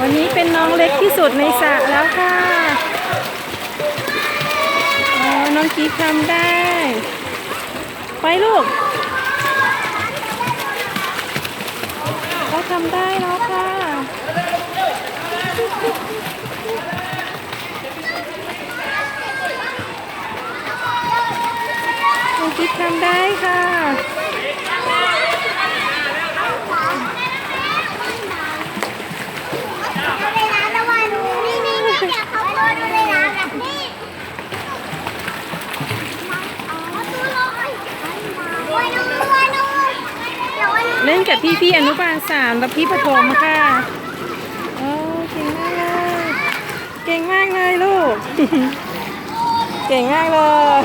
วันนี้เป็นน้องเล็กที่สุดในสระแล้วค่ะน้องกีทำได้ ไปลูกเก็ทำได้แล้วค่ะน้องกีทำได้ค่ะ ดูในน้ำนะนี่อ๋อตัวลอยวันนู้นวันนู้นเดี๋ยววันนู้นเล่นกับพี่พี่อนุบาลสามและพี่ประถมค่ะโอ้เก่งมากเลย เก่งมากเลยลูก เก่งมากเลย